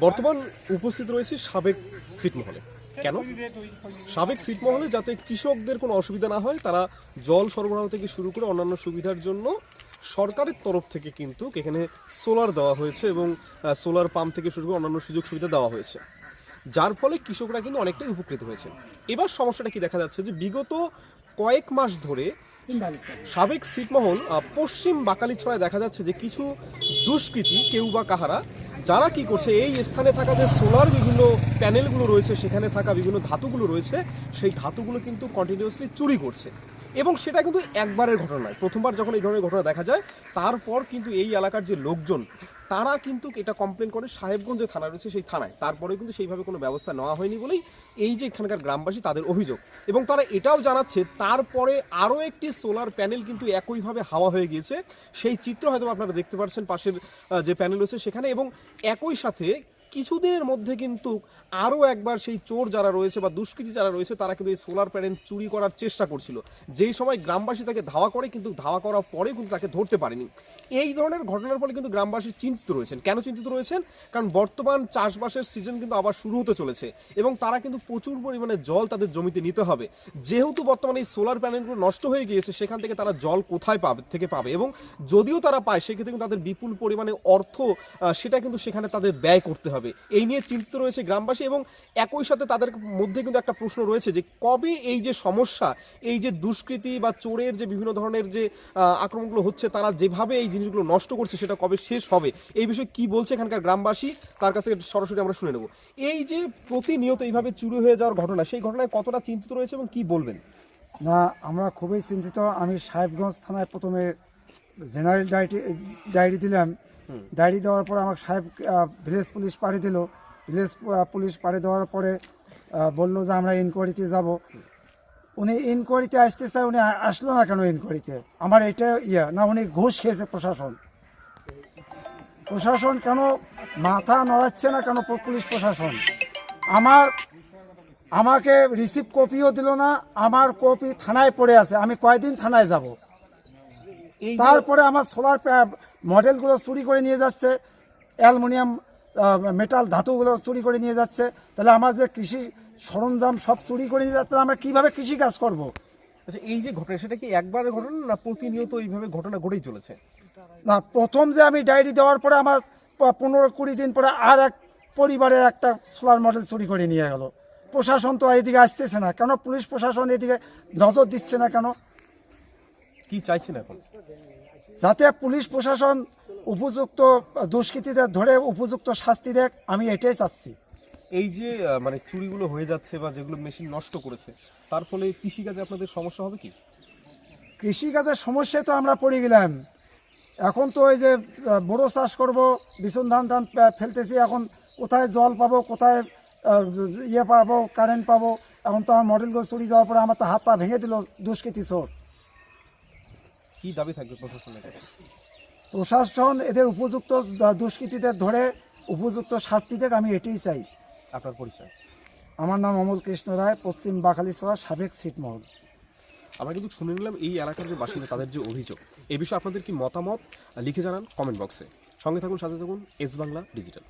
বর্তমান উপস্থিত রয়েছে সাবেক ছিটমহলে কেন? সাবেক ছিটমহলে যাতে কৃষকদের কোনো অসুবিধা না হয় তারা জল সরবরাহ থেকে শুরু করে অন্যান্য সুবিধার জন্য সরকারের তরফ থেকে কিন্তু এখানে সোলার দেওয়া হয়েছে এবং সোলার পাম্প থেকে শুরু করে অন্যান্য সুযোগ সুবিধা দেওয়া হয়েছে। যার ফলে কৃষকরা কিন্তু অনেকটাই উপকৃত হয়েছে। এবার সমস্যাটা কি দেখা যাচ্ছে যে বিগত কয়েক মাস ধরে সাবেক ছিটমহল আহ, পশ্চিম বাকালিছড়ায় দেখা যাচ্ছে যে কিছু দুষ্কৃতী কেউ বা কাহারা যারা কি করছে, এই স্থানে থাকা যে সোলার বিভিন্ন প্যানেলগুলো রয়েছে, সেখানে থাকা বিভিন্ন ধাতুগুলো রয়েছে, সেই ধাতুগুলো কিন্তু কন্টিনিউয়াসলি চুরি করছে। এবং সেটা কিন্তু একবারের ঘটনা নয়। প্রথমবার যখন এই ধরনের ঘটনা দেখা যায়, তারপর কিন্তু এই এলাকার যে লোকজন, তারা কিন্তু এটা কমপ্লেন করে সাহেবগঞ্জ যে থানা রয়েছে সেই থানায়। তারপরেও কিন্তু সেইভাবে কোনো ব্যবস্থা নেওয়া হয়নি বলেই এই যে এখানকার গ্রামবাসী তাদের অভিযোগ। এবং তারা এটাও জানাচ্ছে, তারপরে আরও একটি সোলার প্যানেল কিন্তু একইভাবে হাওয়া হয়ে গিয়েছে। সেই চিত্র হয়তো আপনারা দেখতে পাচ্ছেন পাশের যে প্যানেল রয়েছে সেখানে এবং একই সাথে কিছুদিনের মধ্যে কিন্তু আরও একবার সেই চোর যারা রয়েছে বা দুষ্কৃতী যারা রয়েছে, তারা কিন্তু এই সোলার প্যানেল চুরি করার চেষ্টা করছিল। যেই সময় গ্রামবাসী তাকে ধাওয়া করে, কিন্তু ধাওয়া করার পরে কিন্তু তাকে ধরতে পারেনি। এই ধরনের ঘটনার ফলে কিন্তু গ্রামবাসী চিন্তিত রয়েছেন। কেন চিন্তিত রয়েছেন? কারণ বর্তমান চাষবাসের সিজন কিন্তু আবার শুরু হতে চলেছে এবং তারা কিন্তু প্রচুর পরিমাণে জল তাদের জমিতে নিতে হবে। যেহেতু বর্তমানে এই সোলার প্যানেলগুলো নষ্ট হয়ে গিয়েছে, সেখান থেকে তারা জল কোথায় পাবে, থেকে পাবে? এবং যদিও তারা পায়, সেক্ষেত্রে কিন্তু তাদের বিপুল পরিমাণে অর্থ সেটা কিন্তু সেখানে তাদের ব্যয় করতে হবে। এই নিয়ে চিন্তিত রয়েছে গ্রামবাসী এবং একই সাথে তাদের মধ্যে কিন্তু একটা প্রশ্ন রয়েছে যে কবে এই যে সমস্যা, এই যে দুষ্কৃতি বা চোরের যে বিভিন্ন ধরনের যে আক্রমণগুলো হচ্ছে, তারা যেভাবে এই জিনিসগুলো নষ্ট করছে সেটা কবে শেষ হবে? এই বিষয়ে কি বলছে এখানকার গ্রামবাসী? তার কাছে সরাসরি আমরা শুনে নেব। এই যে প্রতিনিয়ত এইভাবে চুরি হয়ে যাওয়ার ঘটনা, সেই ঘটনায় কতটা চিন্তিত রয়েছে এবং কি বলবেন? না, আমরা খুবই চিন্তিত। আমি সাহেবগঞ্জ থানায় প্রথমে জেনারেল ডায়েরি ডায়েরি দিলাম। ডায়েরি দেওয়ার পরে আমার সাহেব ভিলেজ পুলিশ পাড়ি দিল। ভিলেজ পুলিশ পাড়ি দেওয়ার পরে বলল যে আমরা ইনকোয়ারিতে যাব। উনি ইনকোয়ারিতে আসতে চায় উনি আসলো না কেন ইনকোয়ারিতে আমার এটা ইয়ে না উনি ঘুষ খেয়েছে প্রশাসন। প্রশাসন কেন মাথা নড়াচ্ছে না কেন পুলিশ প্রশাসন? আমার আমাকে রিসিভ কপিও দিল না আমার কপি থানায় পড়ে আছে। আমি কয়দিন থানায় যাব? তারপরে আমার সোলার মডেলগুলো চুরি করে নিয়ে যাচ্ছে অ্যালুমিনিয়াম মেটাল ধাতুগুলো চুরি করে নিয়ে যাচ্ছে। তাহলে আমার যে কৃষি সরঞ্জাম সব চুরি করে নিয়ে যাচ্ছে তাহলে আমরা কীভাবে কৃষি কাজ করব? আচ্ছা এই যে ঘটনা সেটা কি একবারের ঘটনা না প্রতিনিয়ত এইভাবে ঘটনা ঘটেই চলেছে? না প্রথম যে আমি ডায়েরি দেওয়ার পরে আমার পনেরো কুড়ি দিন পরে আর এক পরিবারে একটা সোলার মডেল চুরি করে নিয়ে গেল। প্রশাসন তো এদিকে আসতেছে না কেন পুলিশ প্রশাসন এদিকে নজর দিচ্ছে না কেন? কি চাইছেন এখন? যাতে পুলিশ প্রশাসন উপযুক্ত দুষ্কৃতীদের ধরে উপযুক্ত শাস্তি দেখ আমি এটাই চাচ্ছি। এই যে মানে চুরিগুলো হয়ে যাচ্ছে বা যেগুলো মেশিন নষ্ট করেছে তার ফলে কৃষিকাজে আপনাদের সমস্যা হবে কি? কৃষিকাজের সমস্যায় তো আমরা পড়ে গেলাম। এখন তো ওই যে বড়ো চাষ করব বিছন ধান টান ফেলতেছি এখন কোথায় জল পাবো কোথায় ইয়ে পাবো কারেন্ট পাবো এখন তো আমার মডেলগুলো চুরি যাওয়ার পরে আমার তো হাত পা ভেঙে দিল দুষ্কৃতী চোর। কি দাবি থাকবে প্রশাসনের কাছে? প্রশাসন এদের উপযুক্ত দুষ্কৃতীদের ধরে উপযুক্ত শাস্তি দেখ আমি এটাই চাই। আপনার পরিচয়? আমার নাম অমল কৃষ্ণ রায় পশ্চিম বাখালিছড়া সাবেক ছিটমহল আমরা কিন্তু শুনে নিলাম এই এলাকার যে বাসিন্দা তাদের যে অভিযোগ। এ বিষয়ে আপনাদের কি মতামত? লিখে জানান কমেন্ট বক্সে। সঙ্গে থাকুন সাথে থাকুন এস বাংলা ডিজিটাল।